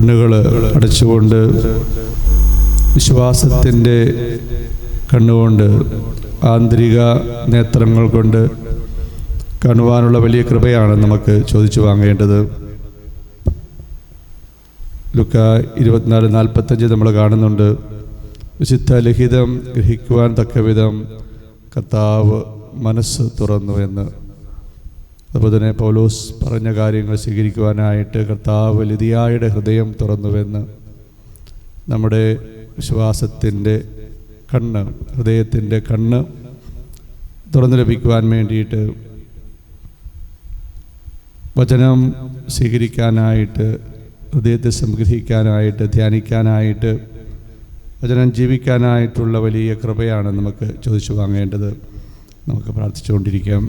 കണ്ണുകൾ അടച്ചുകൊണ്ട് വിശ്വാസത്തിന്റെ കണ്ണുകൊണ്ട് ആന്തരിക നേത്രങ്ങൾ കൊണ്ട് കാണുവാനുള്ള വലിയ കൃപയാണ് നമുക്ക് ചോദിച്ചു വാങ്ങേണ്ടത്. ലുക്ക ഇരുപത്തിനാല് നാൽപ്പത്തഞ്ച് നമ്മൾ കാണുന്നുണ്ട്. വിശുദ്ധ ലിഖിതം ഗ്രഹിക്കുവാൻ തക്കവിധം കർത്താവ് മനസ്സ് തുറന്നു എന്ന്. അതുപോലെ തന്നെ പൗലോസ് പറഞ്ഞ കാര്യങ്ങൾ സ്വീകരിക്കുവാനായിട്ട് കർത്താവ് ലിതിയായുടെ ഹൃദയം തുറന്നുവെന്ന് നമ്മുടെ വിശ്വാസത്തിന്റെ കണ്ണ് ഹൃദയത്തിന്റെ കണ്ണ് തുറന്നു ലഭിക്കുവാൻ വേണ്ടിയിട്ട് വചനം സ്വീകരിക്കാനായിട്ട് ഹൃദയത്തെ സംഗ്രഹിക്കാനായിട്ട് ധ്യാനിക്കാനായിട്ട് വചനം ജീവിക്കാനായിട്ടുള്ള വലിയ കൃപയാണ് നമുക്ക് ചോദിച്ചു വാങ്ങേണ്ടത്. നമുക്ക് പ്രാർത്ഥിച്ചുകൊണ്ടിരിക്കാം.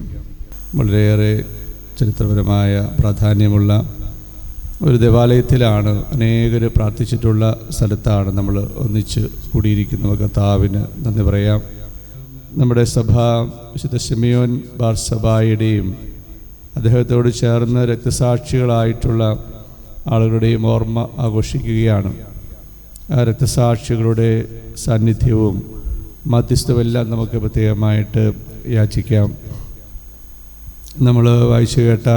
വളരെയേറെ ചരിത്രപരമായ പ്രാധാന്യമുള്ള ഒരു ദേവാലയത്തിലാണ് അനേകർ പ്രാർത്ഥിച്ചിട്ടുള്ള സ്ഥലത്താണ് നമ്മൾ ഒന്നിച്ച് കൂടിയിരിക്കുന്നത് കർത്താവിന് നന്ദി പറയാം. നമ്മുടെ സഭ വിശുദ്ധ ഷെമിയോൻ ബാർസബായുടെയും അദ്ദേഹത്തോട് ചേർന്ന് രക്തസാക്ഷികളായിട്ടുള്ള ആളുകളുടെയും ഓർമ്മ ആഘോഷിക്കുകയാണ്. ആ രക്തസാക്ഷികളുടെ സാന്നിധ്യവും മധ്യസ്ഥവുമെല്ലാം നമുക്ക് പ്രത്യേകമായിട്ട് യാചിക്കാം. നമ്മൾ വായിച്ചു കേട്ട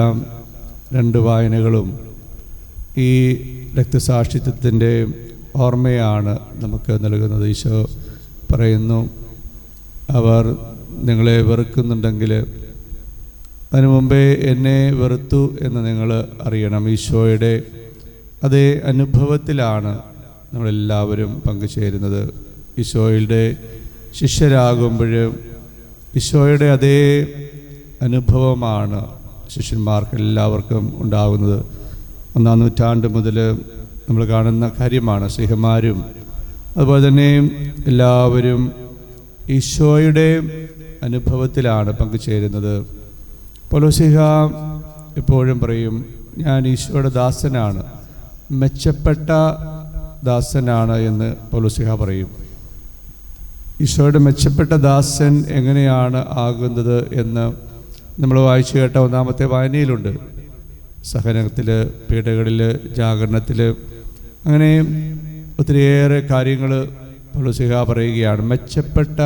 രണ്ട് വായനകളും ഈ രക്തസാക്ഷിത്വത്തിന്റെ ഓർമ്മയാണ് നമുക്ക് നൽകുന്നത്. ഈശോ പറയുന്നു അവർ നിങ്ങളെ വെറുക്കുന്നുണ്ടെങ്കിൽ അതിനു മുമ്പേ എന്നെ വെറുത്തു എന്ന് നിങ്ങൾ അറിയണം. ഈശോയുടെ അതേ അനുഭവത്തിലാണ് നമ്മളെല്ലാവരും പങ്കുചേരുന്നത്. ഈശോയുടെ ശിഷ്യരാകുമ്പോഴും ഈശോയുടെ അതേ അനുഭവമാണ് ശിഷ്യന്മാർക്ക് എല്ലാവർക്കും ഉണ്ടാകുന്നത്. ഒന്നാം നൂറ്റാണ്ട് മുതൽ നമ്മൾ കാണുന്ന കാര്യമാണ് സിഹമാരും അതുപോലെ തന്നെ എല്ലാവരും ഈശോയുടെ അനുഭവത്തിലാണ് പങ്കുചേരുന്നത്. പൊലോസിഹ എപ്പോഴും പറയും ഞാൻ ഈശോയുടെ ദാസനാണ് മെച്ചപ്പെട്ട ദാസനാണ് എന്ന് പൊലോസിഹ പറയും. ഈശോയുടെ മെച്ചപ്പെട്ട ദാസൻ എങ്ങനെയാണ് ആകുന്നത് എന്ന് നമ്മൾ വായിച്ചു കേട്ട ഒന്നാമത്തെ വായനയിലുണ്ട്. സഹനത്തിൽ പീഡകളിൽ ജാഗരണത്തിൽ അങ്ങനെ ഒത്തിരിയേറെ കാര്യങ്ങൾ പൊളുസിഹ പറയുകയാണ്. മെച്ചപ്പെട്ട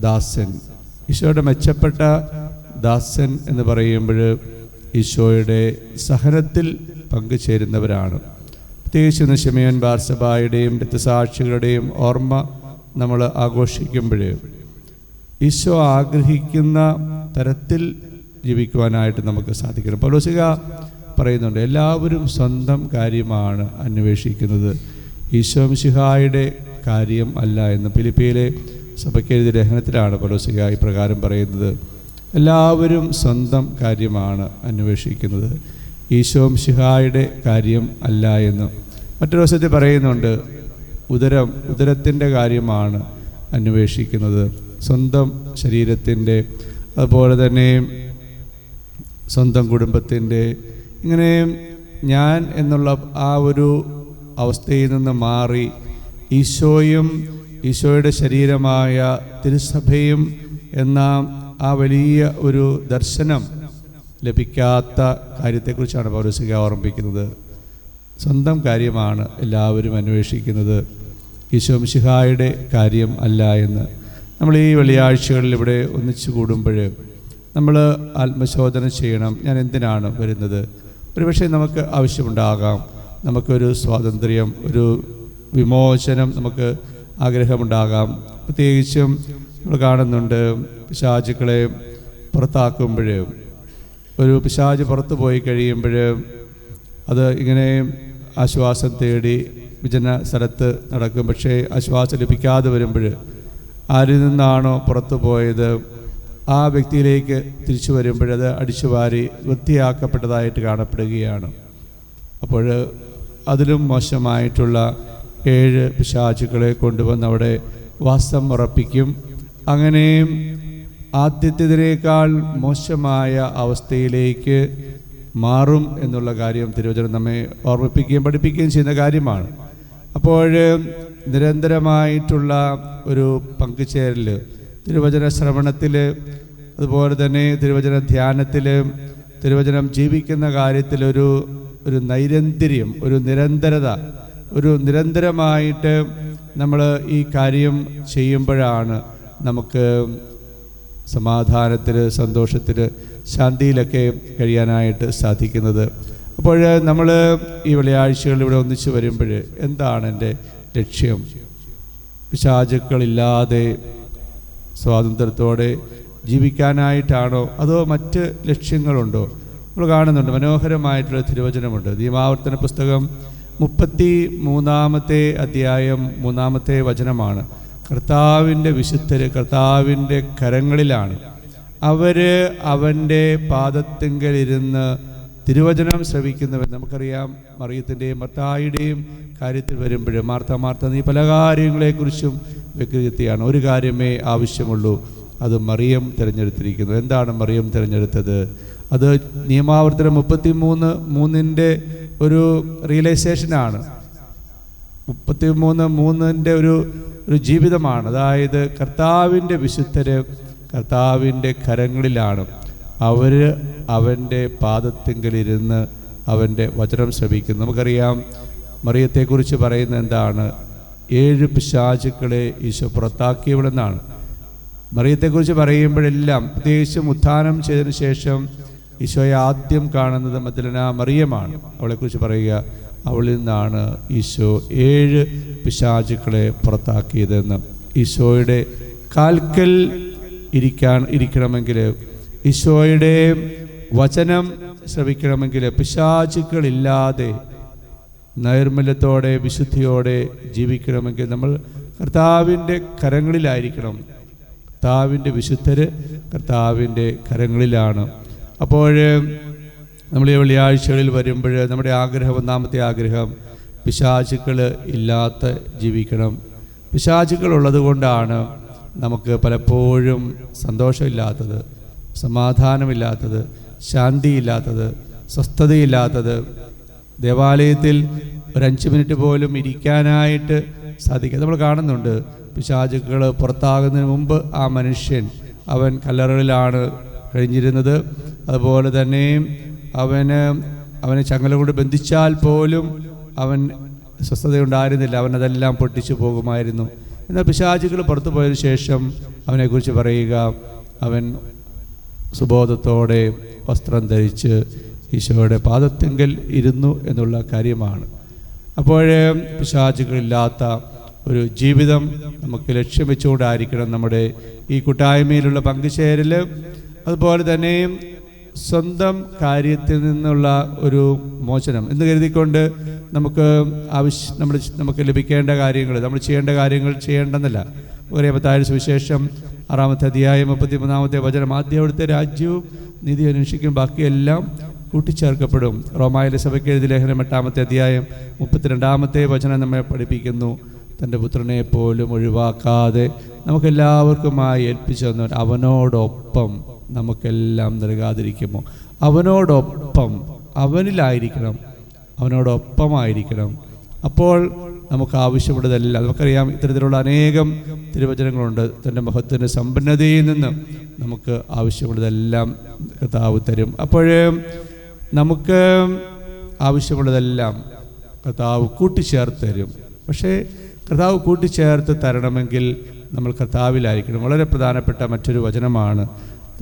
ദാസൻ. ഈശോയുടെ മെച്ചപ്പെട്ട ദാസൻ എന്ന് പറയുമ്പോൾ ഈശോയുടെ സഹനത്തിൽ പങ്കുചേരുന്നവരാണ്. പ്രത്യേകിച്ച് ശമയൻ ബാർസബായുടെയും രക്തസാക്ഷികളുടെയും ഓർമ്മ നമ്മൾ ആഘോഷിക്കുമ്പോൾ ഈശോ ആഗ്രഹിക്കുന്ന തരത്തിൽ ജീവിക്കുവാനായിട്ട് നമുക്ക് സാധിക്കണം. പൗലോസിക പറയുന്നുണ്ട് എല്ലാവരും സ്വന്തം കാര്യമാണ് അന്വേഷിക്കുന്നത്. ഈശോ മിശിഹായുടെ കാര്യം അല്ല എന്ന് ഫിലിപ്പിയിലെ സഭയ്ക്ക് എഴുതിയ ലേഖനത്തിലാണ് പൗലോസിക ഇപ്രകാരം പറയുന്നത്. എല്ലാവരും സ്വന്തം കാര്യമാണ് അന്വേഷിക്കുന്നത്. ഈശോ മിശിഹായുടെ കാര്യം അല്ല എന്ന്. മറ്റൊരു വശത്തിൽ പറയുന്നുണ്ട് ഉദരം ഉദരത്തിന്റെ കാര്യമാണ് അന്വേഷിക്കുന്നത്. സ്വന്തം ശരീരത്തിന്റെ അതുപോലെ തന്നെ സ്വന്തം കുടുംബത്തിന്റെ ഇങ്ങനെ ഞാൻ എന്നുള്ള ആ ഒരു അവസ്ഥയിൽ നിന്ന് മാറി ഈശോയും ഈശോയുടെ ശരീരമായ തിരുസഭയും എന്ന ആ വലിയ ഒരു ദർശനം ലഭിക്കാത്ത കാര്യത്തെക്കുറിച്ചാണ് പൗരസിക ഓർമ്മിപ്പിക്കുന്നത്. സ്വന്തം കാര്യമാണ് എല്ലാവരും അന്വേഷിക്കുന്നത്. ഈശോ മിശിഹായുടെ കാര്യം അല്ല എന്ന്. നമ്മൾ ഈ വെള്ളിയാഴ്ചകളിൽ ഇവിടെ ഒന്നിച്ചു കൂടുമ്പോൾ നമ്മൾ ആത്മശോധന ചെയ്യണം. ഞാൻ എന്തിനാണ് വരുന്നത്? ഒരുപക്ഷെ നമുക്ക് ആവശ്യമുണ്ടാകാം. നമുക്കൊരു സ്വാതന്ത്ര്യം ഒരു വിമോചനം നമുക്ക് ആഗ്രഹമുണ്ടാകാം. പ്രത്യേകിച്ചും നമ്മൾ കാണുന്നുണ്ട് പിശാചുക്കളെ പുറത്താക്കുമ്പോൾ ഒരു പിശാജ് പുറത്തു പോയി കഴിയുമ്പോൾ അത് ഇങ്ങനെ ആശ്വാസം തേടി വിജന സ്ഥലത്ത് നടക്കും. പക്ഷേ ആശ്വാസം ലഭിക്കാതെ വരുമ്പോൾ ആരിൽ നിന്നാണോ പുറത്തു പോയത്? ആ വ്യക്തിയിലേക്ക് തിരിച്ചു വരുമ്പോഴത് അടിച്ചു വാരി വൃത്തിയാക്കപ്പെട്ടതായിട്ട് കാണപ്പെടുകയാണ്. അപ്പോൾ അതിലും മോശമായിട്ടുള്ള ഏഴ് പിശാചുക്കളെ കൊണ്ടുവന്ന് അവിടെ വാസം ഉറപ്പിക്കും. അങ്ങനെയും ആദ്യത്തേതിനേക്കാൾ മോശമായ അവസ്ഥയിലേക്ക് മാറും എന്നുള്ള കാര്യം തിരുവചനം നമ്മെ ഓർമ്മിപ്പിക്കുകയും പഠിപ്പിക്കുകയും ചെയ്യുന്ന കാര്യമാണ്. അപ്പോൾ നിരന്തരമായിട്ടുള്ള ഒരു പങ്കുചേരൽ തിരുവചന ശ്രവണത്തിൽ അതുപോലെ തന്നെ തിരുവചന ധ്യാനത്തിൽ തിരുവചനം ജീവിക്കുന്ന കാര്യത്തിൽ ഒരു നൈരന്തര്യം ഒരു നിരന്തരത ഒരു നിരന്തരമായിട്ട് നമ്മൾ ഈ കാര്യം ചെയ്യുമ്പോഴാണ് നമുക്ക് സമാധാനത്തിൽ സന്തോഷത്തിൽ ശാന്തിയിലൊക്കെ കഴിയാനായിട്ട് സാധിക്കുന്നത്. അപ്പോൾ നമ്മൾ ഈ വെള്ളിയാഴ്ചകൾ ഇവിടെ ഒന്നിച്ച് വരുമ്പോൾ എന്താണ് എന്റെ ലക്ഷ്യം? പിശാചുക്കളില്ലാതെ സ്വാതന്ത്ര്യത്തോടെ ജീവിക്കാനായിട്ടാണോ? അതോ മറ്റ് ലക്ഷ്യങ്ങളുണ്ടോ? നമ്മൾ കാണുന്നുണ്ട് മനോഹരമായിട്ടുള്ള തിരുവചനമുണ്ട്. നിയമാവർത്തന പുസ്തകം മുപ്പത്തി മൂന്നാമത്തെ അധ്യായം മൂന്നാമത്തെ വചനമാണ്. കർത്താവിന്റെ വിശുദ്ധര് കർത്താവിന്റെ കരങ്ങളിലാണ്. അവർ അവന്റെ പാദത്തിങ്കലിരുന്ന് തിരുവചനം ശ്രവിക്കുന്നവർ നമുക്കറിയാം മറിയത്തിന്റെയും മത്തായിയുടെയും കാര്യത്തിൽ വരുമ്പോഴും മാർത്ത മാർത്ത നീ പല കാര്യങ്ങളെക്കുറിച്ചും വ്യക്തിയാണ് ഒരു കാര്യമേ ആവശ്യമുള്ളൂ. അത് മറിയം തിരഞ്ഞെടുത്തിരിക്കുന്നു. എന്താണ് മറിയം തിരഞ്ഞെടുത്തത്? അത് നിയമാവർത്തനം മുപ്പത്തി മൂന്ന് മൂന്നിന്റെ ഒരു റിയലൈസേഷനാണ് മുപ്പത്തി മൂന്ന് മൂന്നിന്റെ ഒരു ഒരു ജീവിതമാണ്. അതായത് കർത്താവിന്റെ വിശുദ്ധര് കർത്താവിന്റെ കരങ്ങളിലാണ്. അവർ അവന്റെ പാദത്തിങ്കലിരുന്ന് അവന്റെ വചനം ശ്രമിക്കുന്നു നമുക്കറിയാം മറിയത്തെക്കുറിച്ച് പറയുന്ന എന്താണ്? ഏഴ് പിശാചുക്കളെ ഈശോ പുറത്താക്കിയവിടെന്നാണ് മറിയത്തെക്കുറിച്ച് പറയുമ്പോഴെല്ലാം പ്രത്യേകിച്ചും ഉത്ഥാനം ചെയ്തതിനു ശേഷം ഈശോയെ ആദ്യം കാണുന്നത് മദ്ദലന മറിയമാണ്. അവളെക്കുറിച്ച് പറയുക അവളിൽ നിന്നാണ് ഈശോ ഏഴ് പിശാചുക്കളെ പുറത്താക്കിയതെന്ന്. ഈശോയുടെ കാൽക്കൽ ഇരിക്കാൻ ഇരിക്കണമെങ്കിൽ ഈശോയുടെ വചനം ശ്രവിക്കണമെങ്കിൽ പിശാചുക്കളില്ലാതെ നൈർമല്യത്തോടെ വിശുദ്ധിയോടെ ജീവിക്കണമെങ്കിൽ നമ്മൾ കർത്താവിന്റെ കരങ്ങളിലായിരിക്കണം. കർത്താവിന്റെ വിശുദ്ധര് കർത്താവിന്റെ കരങ്ങളിലാണ്. അപ്പോൾ നമ്മൾ ഈ വെള്ളിയാഴ്ചകളിൽ വരുമ്പോൾ നമ്മുടെ ആഗ്രഹം ഒന്നാമത്തെ ആഗ്രഹം പിശാചുക്കൾ ഇല്ലാത്ത ജീവിക്കണം. പിശാചുക്കൾ ഉള്ളത് കൊണ്ടാണ് നമുക്ക് പലപ്പോഴും സന്തോഷമില്ലാത്തത്. സമാധാനമില്ലാത്തത് ശാന്തിയില്ലാത്തത് സ്വസ്ഥതയില്ലാത്തത് ദേവാലയത്തിൽ ഒരു അഞ്ച് മിനിറ്റ് പോലും ഇരിക്കാനായിട്ട് സാധിക്കുക നമ്മൾ കാണുന്നുണ്ട്. പിശാചുക്കൾ പുറത്താകുന്നതിന് മുമ്പ് ആ മനുഷ്യൻ അവൻ കല്ലറകളിലാണ് കഴിഞ്ഞിരുന്നത്. അതുപോലെ തന്നെ അവന് അവനെ ചങ്ങല കൊണ്ട് ബന്ധിച്ചാൽ പോലും അവൻ സ്വസ്ഥതയുണ്ടായിരുന്നില്ല. അവൻ അതെല്ലാം പൊട്ടിച്ചു പോകുമായിരുന്നു. എന്നാൽ പിശാചുക്കൾ പുറത്തു പോയതിനു ശേഷം അവനെക്കുറിച്ച് പറയുക അവൻ സുബോധത്തോടെ വസ്ത്രം ധരിച്ച് ഈശോയുടെ പാദത്തെങ്കിൽ ഇരുന്നു എന്നുള്ള കാര്യമാണ്. അപ്പോഴേ പിശാചുകളില്ലാത്ത ഒരു ജീവിതം നമുക്ക് ലക്ഷ്യം വെച്ചുകൊണ്ടായിരിക്കണം നമ്മുടെ ഈ കൂട്ടായ്മയിലുള്ള പങ്കുചേരൽ. അതുപോലെ തന്നെ സ്വന്തം കാര്യത്തിൽ നിന്നുള്ള ഒരു മോചനം. എന്ന് കരുതിക്കൊണ്ട് നമുക്ക് ആവശ്യം നമ്മൾ നമുക്ക് ലഭിക്കേണ്ട കാര്യങ്ങൾ നമ്മൾ ചെയ്യേണ്ട കാര്യങ്ങൾ ചെയ്യേണ്ടെന്നല്ല. ഒരേ പത്താഴ്ച സുവിശേഷം ആറാമത്തെ അധ്യായം മുപ്പത്തിമൂന്നാമത്തെ വചനം. ആദ്യം അവിടുത്തെ രാജ്യവും നീതി അന്വേഷിക്കും ബാക്കിയെല്ലാം കൂട്ടിച്ചേർക്കപ്പെടും. റോമായിലെ സഭയ്ക്ക് എഴുതി ലേഖനം എട്ടാമത്തെ അധ്യായം മുപ്പത്തിരണ്ടാമത്തെ വചനം നമ്മെ പഠിപ്പിക്കുന്നു. തന്റെ പുത്രനെ പോലും ഒഴിവാക്കാതെ നമുക്കെല്ലാവർക്കുമായി ഏൽപ്പിച്ചു തന്നവൻ അവനോടൊപ്പം നമുക്കെല്ലാം നൽകാതിരിക്കുമോ? അവനോടൊപ്പം അവനിലായിരിക്കണം. അവനോടൊപ്പമായിരിക്കണം. അപ്പോൾ നമുക്ക് ആവശ്യമുള്ളതെല്ലാം. നമുക്കറിയാം ഇത്തരത്തിലുള്ള അനേകം തിരുവചനങ്ങളുണ്ട്. തന്റെ മഹത്വത്തിന്റെ സമ്പന്നതയിൽ നിന്ന് നമുക്ക് ആവശ്യമുള്ളതെല്ലാം കർത്താവ് തരും. അപ്പോഴേ നമുക്ക് ആവശ്യമുള്ളതെല്ലാം കർത്താവ് കൂട്ടിച്ചേർത്ത് തരും. പക്ഷേ കർത്താവ് കൂട്ടിച്ചേർത്ത് തരണമെങ്കിൽ നമ്മൾ കർത്താവിലായിരിക്കണം. വളരെ പ്രധാനപ്പെട്ട മറ്റൊരു വചനമാണ്.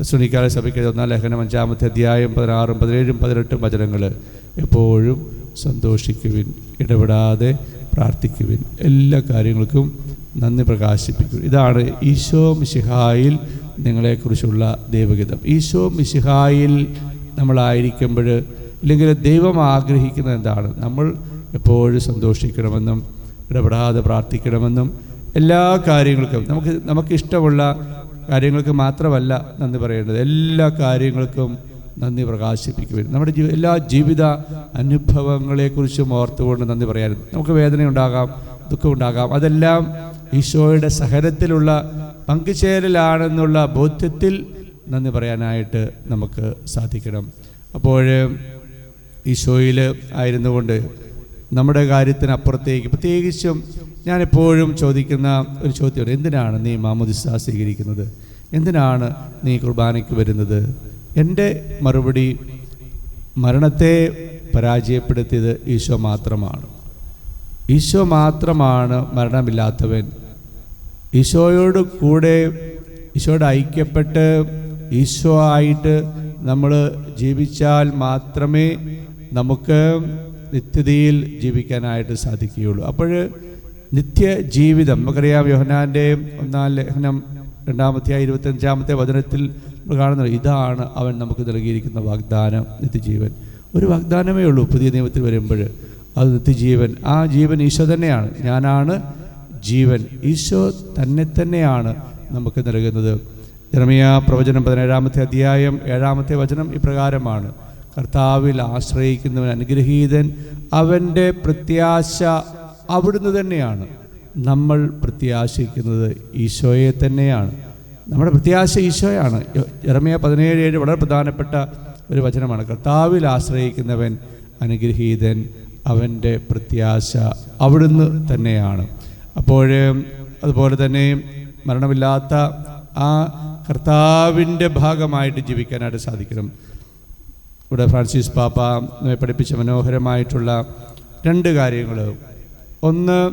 സുനിക്കാല സഭയ്ക്ക് ഒന്നാം ലേഖനം അഞ്ചാമത്തെ അധ്യായം പതിനാറും പതിനേഴും പതിനെട്ടും വചനങ്ങൾ എപ്പോഴും സന്തോഷിക്കുവിൻ. ഇടപെടാതെ പ്രാർത്ഥിക്കുവിൻ. എല്ലാ കാര്യങ്ങൾക്കും നന്ദി പ്രകാശിപ്പിക്കും. ഇതാണ് ഈശോ മിശിഹായിൽ നിങ്ങളെക്കുറിച്ചുള്ള ദൈവഗീതം. ഈശോ മിശിഹായിൽ നമ്മളായിരിക്കുമ്പോൾ ഇല്ലെങ്കിൽ ദൈവം ആഗ്രഹിക്കുന്നത് എന്താണ്? നമ്മൾ എപ്പോഴും സന്തോഷിക്കണമെന്നും ഇടപെടാതെ പ്രാർത്ഥിക്കണമെന്നും എല്ലാ കാര്യങ്ങൾക്കും നമുക്ക് നമുക്കിഷ്ടമുള്ള കാര്യങ്ങൾക്ക് മാത്രമല്ല നന്ദി പറയേണ്ടത്. എല്ലാ കാര്യങ്ങൾക്കും നന്ദി പ്രകാശിപ്പിക്കുവാൻ. നമ്മുടെ ജീവ എല്ലാ ജീവിത അനുഭവങ്ങളെക്കുറിച്ചും ഓർത്തുകൊണ്ട് നന്ദി പറയാൻ നമുക്ക് വേദനയുണ്ടാകാം ദുഃഖമുണ്ടാകാം. അതെല്ലാം ഈശോയുടെ സഹനത്തിലുള്ള പങ്കുചേരലാണെന്നുള്ള ബോധ്യത്തിൽ നന്ദി പറയാനായിട്ട് നമുക്ക് സാധിക്കണം. അപ്പോൾ ഈശോയിൽ ആയിരുന്നു കൊണ്ട് നമ്മുടെ കാര്യത്തിനപ്പുറത്തേക്ക് പ്രത്യേകിച്ചും ഞാനെപ്പോഴും ചോദിക്കുന്ന ഒരു ചോദ്യമാണ് എന്തിനാണ് നീ മാമുദിസ സ്വീകരിക്കുന്നത്? എന്തിനാണ് നീ കുർബാനയ്ക്ക് വരുന്നത്? എന്റെ മറുപടി മരണത്തെ പരാജയപ്പെടുത്തിയത് ഈശോ മാത്രമാണ്. ഈശോ മാത്രമാണ് മരണമില്ലാത്തവൻ. ഈശോയോട് കൂടെ ഈശോയോട് ഐക്യപ്പെട്ട് ഈശോ ആയിട്ട് നമ്മൾ ജീവിച്ചാൽ മാത്രമേ നമുക്ക് നിത്യതയിൽ ജീവിക്കാനായിട്ട് സാധിക്കുകയുള്ളൂ. അപ്പോൾ നിത്യ ജീവിതം നമുക്കറിയാം യോഹനാന്റെ ഒന്നാം ലേഖനം രണ്ടാമത്തെ ഇരുപത്തഞ്ചാമത്തെ വചനത്തിൽ കാണുന്നത്. ഇതാണ് അവൻ നമുക്ക് നൽകിയിരിക്കുന്ന വാഗ്ദാനം നിത്യജീവൻ. ഒരു വാഗ്ദാനമേ ഉള്ളൂ പുതിയ നിയമത്തിൽ വരുമ്പോൾ. അത് നിത്യജീവൻ. ആ ജീവൻ ഈശോ തന്നെയാണ്. ഞാനാണ് ജീവൻ. ഈശോ തന്നെ തന്നെയാണ് നമുക്ക് നൽകുന്നത്. ജർമിയ പ്രവചനം പതിനേഴാമത്തെ അധ്യായം ഏഴാമത്തെ വചനം ഇപ്രകാരമാണ്. കർത്താവിൽ ആശ്രയിക്കുന്നവൻ അനുഗ്രഹീതൻ അവന്റെ പ്രത്യാശ അവിടുന്ന് തന്നെയാണ്. നമ്മൾ പ്രത്യാശിക്കുന്നത് ഈശോയെ തന്നെയാണ്. നമ്മുടെ പ്രത്യാശ ഈശോയാണ്. ഇറമിയ പതിനേഴ് ഏഴ് വളരെ പ്രധാനപ്പെട്ട ഒരു വചനമാണ്. കർത്താവിൽ ആശ്രയിക്കുന്നവൻ അനുഗ്രഹീതൻ അവന്റെ പ്രത്യാശ അവിടുന്ന് തന്നെയാണ്. അപ്പോൾ അതുപോലെ തന്നെ മരണമില്ലാത്ത ആ കർത്താവിന്റെ ഭാഗമായിട്ട് ജീവിക്കാനായിട്ട് സാധിക്കണം. ഇവിടെ ഫ്രാൻസിസ് പാപ്പ നമ്മെ പഠിപ്പിച്ച മനോഹരമായിട്ടുള്ള രണ്ട് കാര്യങ്ങൾ. ഒന്ന്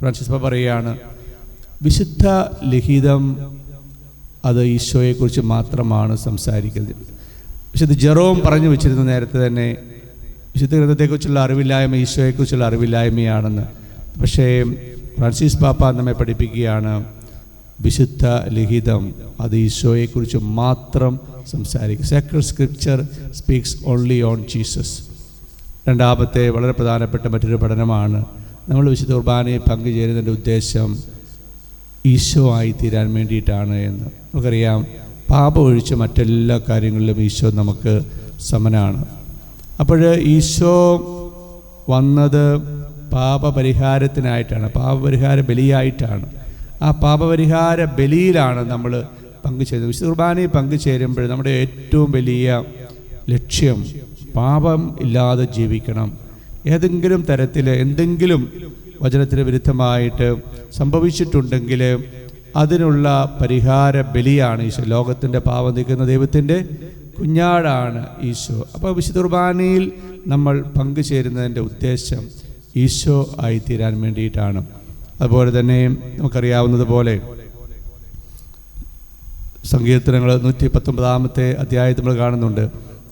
ഫ്രാൻസിസ് പാപ്പ പറയുകയാണ് വിശുദ്ധ ലിഖിതം അത് ഈശോയെക്കുറിച്ച് മാത്രമാണ് സംസാരിക്കുന്നത്. വിശുദ്ധ ജെറോം പറഞ്ഞു വെച്ചിരുന്നു നേരത്തെ തന്നെ വിശുദ്ധ ഗ്രന്ഥത്തെക്കുറിച്ചുള്ള അറിവില്ലായ്മ ഈശോയെക്കുറിച്ചുള്ള അറിവില്ലായ്മയാണെന്ന്. പക്ഷേ ഫ്രാൻസിസ് പാപ്പ നമ്മെ പഠിപ്പിക്കുകയാണ് വിശുദ്ധ ലിഖിതം അത് ഈശോയെക്കുറിച്ച് മാത്രം സംസാരിക്കും sacred scripture speaks only on Jesus രണ്ടാമത്തെ വളരെ പ്രധാനപ്പെട്ട മറ്റൊരു പഠനമാണ് നമ്മൾ വിശുദ്ധ കുർബാനയിൽ പങ്കുചേരുന്നതിന്റെ ഉദ്ദേശം ഈശോ ആയി തീരാൻ വേണ്ടിയിട്ടാണ് എന്ന്. നമുക്കറിയാം പാപം ഒഴിച്ച് മറ്റെല്ലാ കാര്യങ്ങളിലും ഈശോ നമുക്ക് സമനാണ്. അപ്പോൾ ഈശോ വന്നത് പാപപരിഹാരത്തിനായിട്ടാണ് പാപപരിഹാര ബലിയായിട്ടാണ്. ആ പാപപരിഹാര ബലിയിലാണ് നമ്മൾ പങ്കുചേരുന്നത്. വിശുദ്ധ കുർബാനയിൽ പങ്കുചേരുമ്പോൾ നമ്മുടെ ഏറ്റവും വലിയ ലക്ഷ്യം പാപം ഇല്ലാതെ ജീവിക്കണം. ഏതെങ്കിലും തരത്തിൽ എന്തെങ്കിലും വചനത്തിന് വിരുദ്ധമായിട്ട് സംഭവിച്ചിട്ടുണ്ടെങ്കിൽ അതിനുള്ള പരിഹാര ബലിയാണ് ഈശോ. ലോകത്തിന്റെ പാവം നിൽക്കുന്ന ദൈവത്തിന്റെ കുഞ്ഞാടാണ് ഈശോ. അപ്പോൾ വിശുദ്ധ കുർബാനയിൽ നമ്മൾ പങ്കുചേരുന്നതിന്റെ ഉദ്ദേശം ഈശോ ആയിത്തീരാൻ വേണ്ടിയിട്ടാണ്. അതുപോലെ തന്നെ നമുക്കറിയാവുന്നതുപോലെ സങ്കീർത്തനങ്ങൾ നൂറ്റി പത്തൊമ്പതാമത്തെ അധ്യായത്തിൽ നമ്മൾ കാണുന്നുണ്ട്.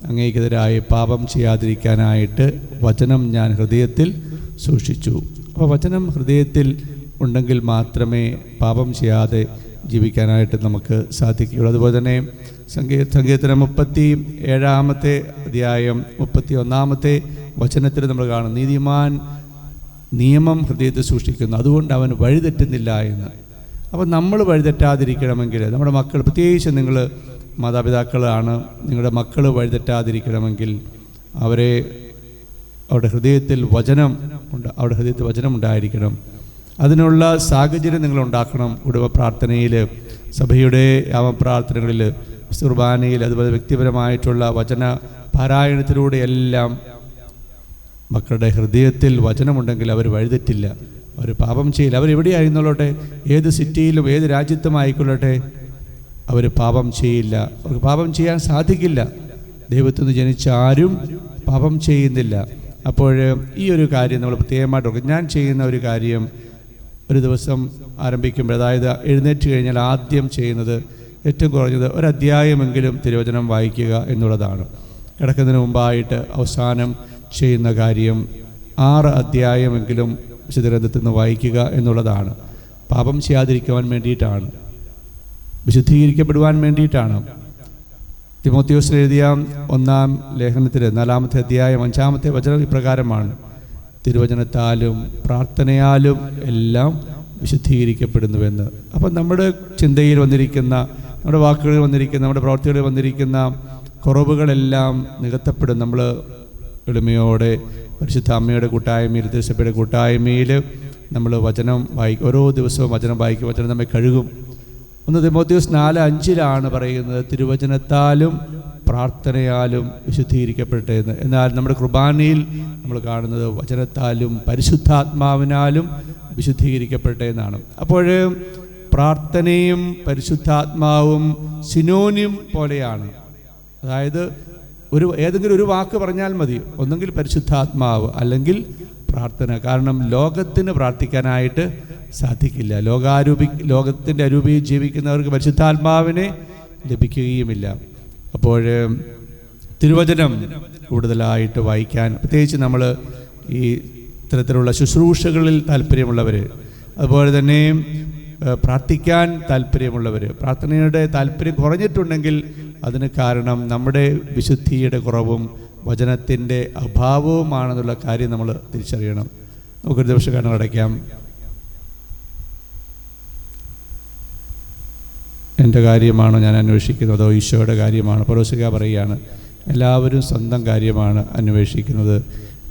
അങ്ങേക്കെതിരായി പാപം ചെയ്യാതിരിക്കാനായിട്ട് വചനം ഞാൻ ഹൃദയത്തിൽ സൂക്ഷിച്ചു. അപ്പോൾ വചനം ഹൃദയത്തിൽ ഉണ്ടെങ്കിൽ മാത്രമേ പാപം ചെയ്യാതെ ജീവിക്കാനായിട്ട് നമുക്ക് സാധിക്കുകയുള്ളൂ. അതുപോലെ തന്നെ സങ്കീ സങ്കീർത്തനം മുപ്പത്തി ഏഴാമത്തെ അധ്യായം മുപ്പത്തി ഒന്നാമത്തെ വചനത്തിൽ നമ്മൾ കാണും നീതിമാൻ നിയമം ഹൃദയത്തിൽ സൂക്ഷിക്കുന്നു അതുകൊണ്ട് അവൻ വഴിതെറ്റുന്നില്ല എന്ന്. അപ്പോൾ നമ്മൾ വഴിതെറ്റാതിരിക്കണമെങ്കിൽ നമ്മുടെ മക്കൾ പ്രത്യേകിച്ച് നിങ്ങൾ മാതാപിതാക്കളാണ് നിങ്ങളുടെ മക്കൾ വഴിതെറ്റാതിരിക്കണമെങ്കിൽ അവരെ അവരുടെ ഹൃദയത്തിൽ വചനം ഉണ്ട് അവരുടെ ഹൃദയത്തിൽ വചനം ഉണ്ടായിരിക്കണം. അതിനുള്ള സാഹചര്യം നിങ്ങൾ ഉണ്ടാക്കണം കുടുംബ പ്രാർത്ഥനയിൽ സഭയുടെ യാമപ്രാർത്ഥനകളിൽ കുർബാനയിൽ അതുപോലെ വ്യക്തിപരമായിട്ടുള്ള വചന പാരായണത്തിലൂടെ എല്ലാം മക്കളുടെ ഹൃദയത്തിൽ വചനമുണ്ടെങ്കിൽ അവർ വഴുതിട്ടില്ല അവർ പാപം ചെയ്യില്ല. അവർ അവരെവിടെയായിരുന്നോട്ടെ ഏത് സിറ്റിയിലും ഏത് രാജ്യത്തും ആയിക്കൊള്ളട്ടെ അവർ പാപം ചെയ്യില്ല. അവർക്ക് പാപം ചെയ്യാൻ സാധിക്കില്ല. ദൈവത്തിൽ നിന്ന് ജനിച്ച ആരും പാപം ചെയ്യുന്നില്ല. അപ്പോൾ ഈ ഒരു കാര്യം നമ്മൾ പ്രത്യേകമായിട്ട് ഓർക്കുക. ഞാൻ ചെയ്യുന്ന ഒരു കാര്യം ഒരു ദിവസം ആരംഭിക്കുമ്പോൾ അതായത് എഴുന്നേറ്റ് കഴിഞ്ഞാൽ ആദ്യം ചെയ്യുന്നത് ഏറ്റവും കുറഞ്ഞത് ഒരധ്യായമെങ്കിലും തിരുവചനം വായിക്കുക എന്നുള്ളതാണ്. കിടക്കുന്നതിന് മുമ്പായിട്ട് അവസാനം ചെയ്യുന്ന കാര്യം ആറ് അധ്യായമെങ്കിലും വിശുദ്ധഗ്രന്ഥത്തിൽ നിന്ന് വായിക്കുക എന്നുള്ളതാണ്. പാപം ചെയ്യാതിരിക്കുവാൻ വേണ്ടിയിട്ടാണ്. വിശുദ്ധീകരിക്കപ്പെടുവാൻ വേണ്ടിയിട്ടാണ്. തിമോത്യോസിൽ എഴുതിയ ഒന്നാം ലേഖനത്തിൽ നാലാമത്തെ അധ്യായം അഞ്ചാമത്തെ വചനം ഇപ്രകാരമാണ്. തിരുവചനത്താലും പ്രാർത്ഥനയാലും എല്ലാം വിശുദ്ധീകരിക്കപ്പെടുന്നുവെന്ന്. അപ്പം നമ്മുടെ ചിന്തയിൽ വന്നിരിക്കുന്ന നമ്മുടെ വാക്കുകളിൽ വന്നിരിക്കുന്ന നമ്മുടെ പ്രവർത്തികളിൽ വന്നിരിക്കുന്ന കുറവുകളെല്ലാം നികത്തപ്പെടും. നമ്മൾ എളിമയോടെ പരിശുദ്ധ അമ്മയുടെ കൂട്ടായ്മയിൽ തിരുസഭയുടെ കൂട്ടായ്മയിൽ നമ്മൾ വചനം വായി ഓരോ ദിവസവും വചനം വായിക്കും. വചനം നമ്മെ കഴുകും. ഒന്ന് തിമോത്യോസ് നാല് അഞ്ചിലാണ് പറയുന്നത് തിരുവചനത്താലും പ്രാർത്ഥനയാലും വിശുദ്ധീകരിക്കപ്പെട്ടെന്ന് എന്നാൽ നമ്മുടെ കുർബാനയിൽ നമ്മൾ കാണുന്നത് വചനത്താലും പരിശുദ്ധാത്മാവിനാലും വിശുദ്ധീകരിക്കപ്പെട്ടെ എന്നാണ്. അപ്പോൾ പ്രാർത്ഥനയും പരിശുദ്ധാത്മാവും സിനോനിയം പോലെയാണ്. അതായത് ഒരു ഏതെങ്കിലും ഒരു വാക്ക് പറഞ്ഞാൽ മതി. ഒന്നെങ്കിൽ പരിശുദ്ധാത്മാവ് അല്ലെങ്കിൽ പ്രാർത്ഥന. കാരണം ലോകത്തിന് പ്രാർത്ഥിക്കാനായിട്ട് സാധിക്കില്ല. ലോകാരൂപി ലോകത്തിന്റെ അരൂപിയിൽ ജീവിക്കുന്നവർക്ക് പരിശുദ്ധാത്മാവിനെ ലഭിക്കുകയുമില്ല. അപ്പോൾ തിരുവചനം കൂടുതലായിട്ട് വായിക്കാൻ പ്രത്യേകിച്ച് നമ്മൾ ഈ ഇത്തരത്തിലുള്ള ശുശ്രൂഷകളിൽ താല്പര്യമുള്ളവർ അതുപോലെ തന്നെ പ്രാർത്ഥിക്കാൻ താല്പര്യമുള്ളവർ പ്രാർത്ഥനയുടെ താല്പര്യം കുറഞ്ഞിട്ടുണ്ടെങ്കിൽ അതിന് കാരണം നമ്മുടെ വിശുദ്ധിയുടെ കുറവും വചനത്തിന്റെ അഭാവവുമാണെന്നുള്ള കാര്യം നമ്മൾ തിരിച്ചറിയണം. നമുക്കൊരു ദിവസം കാരണം എന്റെ കാര്യമാണോ ഞാൻ അന്വേഷിക്കുന്നത്? അതോ ഈശോയുടെ കാര്യമാണ്? പരോശിക പറയുകയാണ് എല്ലാവരും സ്വന്തം കാര്യമാണ് അന്വേഷിക്കുന്നത്.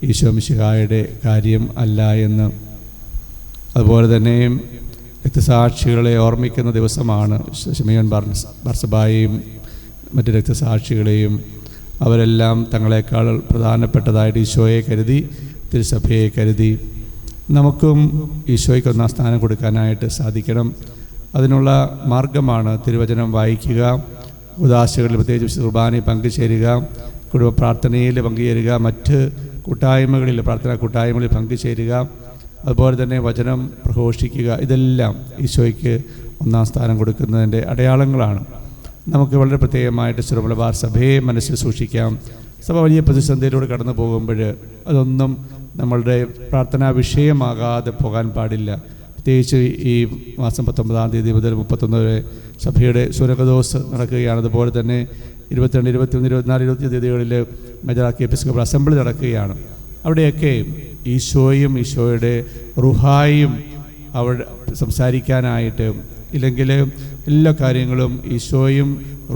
ഈശോ മിശിഹായുടെ കാര്യം അല്ല എന്ന്. അതുപോലെ തന്നെ രക്തസാക്ഷികളെ ഓർമ്മിക്കുന്ന ദിവസമാണ് ഷമിയോൻ ബാർസ് ബാർസബായെയും മറ്റ് രക്തസാക്ഷികളെയും. അവരെല്ലാം തങ്ങളെക്കാൾ പ്രധാനപ്പെട്ടതായിട്ട് ഈശോയെ കരുതി തിരുസഭയെ കരുതി. നമുക്കും ഈശോയ്ക്ക് ഒന്നാം സ്ഥാനം കൊടുക്കാനായിട്ട് സാധിക്കണം. അതിനുള്ള മാർഗമാണ് തിരുവചനം വായിക്കുക ഉദാശകളിൽ പ്രത്യേകിച്ച് വിശുദ്ധ കുർബാനയിൽ പങ്കുചേരുക കുടുംബ പ്രാർത്ഥനയിൽ പങ്കുചേരുക മറ്റ് കൂട്ടായ്മകളിൽ പ്രാർത്ഥനാ കൂട്ടായ്മകളിൽ പങ്കുചേരുക അതുപോലെ തന്നെ വചനം പ്രഘോഷിക്കുക ഇതെല്ലാം ഈശോയ്ക്ക് ഒന്നാം സ്ഥാനം കൊടുക്കുന്നതിന്റെ അടയാളങ്ങളാണ്. നമുക്ക് വളരെ പ്രത്യേകമായിട്ട് ശ്രീമലബാർ സഭയെ മനസ്സിൽ സൂക്ഷിക്കാം. സഭ വലിയ പ്രതിസന്ധിയിലൂടെ കടന്നു പോകുമ്പോൾ അതൊന്നും നമ്മളുടെ പ്രാർത്ഥനാ വിഷയമാകാതെ പോകാൻ പാടില്ല. പ്രത്യേകിച്ച് ഈ മാസം പത്തൊമ്പതാം തീയതി മുതൽ മുപ്പത്തൊന്ന് വരെ സഭയുടെ സുരകദോസ് നടക്കുകയാണ്. അതുപോലെ തന്നെ ഇരുപത്തിരണ്ട് ഇരുപത്തിയൊന്ന് ഇരുപത്തിനാല് ഇരുപത്തി തീയതികളിൽ മെജറാക്കി എപ്പിസ്കോപ്പൽ അസംബ്ലി നടക്കുകയാണ്. അവിടെയൊക്കെ ഈശോയും ഈശോയുടെ റുഹായും അവിടെ സംസാരിക്കാനായിട്ട് ഇല്ലെങ്കിൽ എല്ലാ കാര്യങ്ങളും ഈശോയും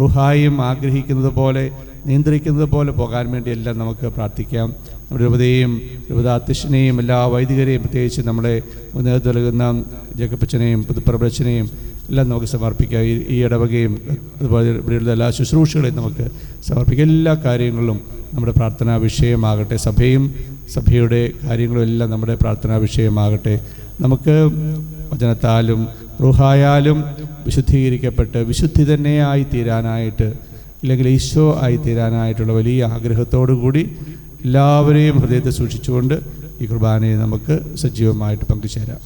റുഹായും ആഗ്രഹിക്കുന്നത് പോലെ നിയന്ത്രിക്കുന്നത് പോലെ പോകാൻ വേണ്ടി എല്ലാം നമുക്ക് പ്രാർത്ഥിക്കാം. നമ്മുടെ രൂപതയും രൂപതാധ്യക്ഷനെയും എല്ലാ വൈദികരെയും പ്രത്യേകിച്ച് നമ്മുടെ നേതൃത്വം നൽകുന്ന ജേക്കപ്പച്ചനെയും പുതുപ്രഭച്ചനെയും എല്ലാം നമുക്ക് സമർപ്പിക്കാം. ഈ ഈ ഇടവകയും അതുപോലെ ഇവിടെയുള്ള എല്ലാ ശുശ്രൂഷകളെയും നമുക്ക് സമർപ്പിക്കാം. എല്ലാ കാര്യങ്ങളിലും നമ്മുടെ പ്രാർത്ഥനാ വിഷയമാകട്ടെ സഭയും സഭയുടെ കാര്യങ്ങളും എല്ലാം നമ്മുടെ പ്രാർത്ഥനാ വിഷയമാകട്ടെ. നമുക്ക് വചനത്താലും റുഹായാലും വിശുദ്ധീകരിക്കപ്പെട്ട് വിശുദ്ധി തന്നെയായി തീരാനായിട്ട് ഇല്ലെങ്കിൽ ഈശോ ആയി തീരാനായിട്ടുള്ള വലിയ ആഗ്രഹത്തോടു കൂടി എല്ലാവരെയും ഹൃദയത്തെ സൂക്ഷിച്ചുകൊണ്ട് ഈ കുർബാനയെ നമുക്ക് സജീവമായിട്ട് പങ്കുചേരാം.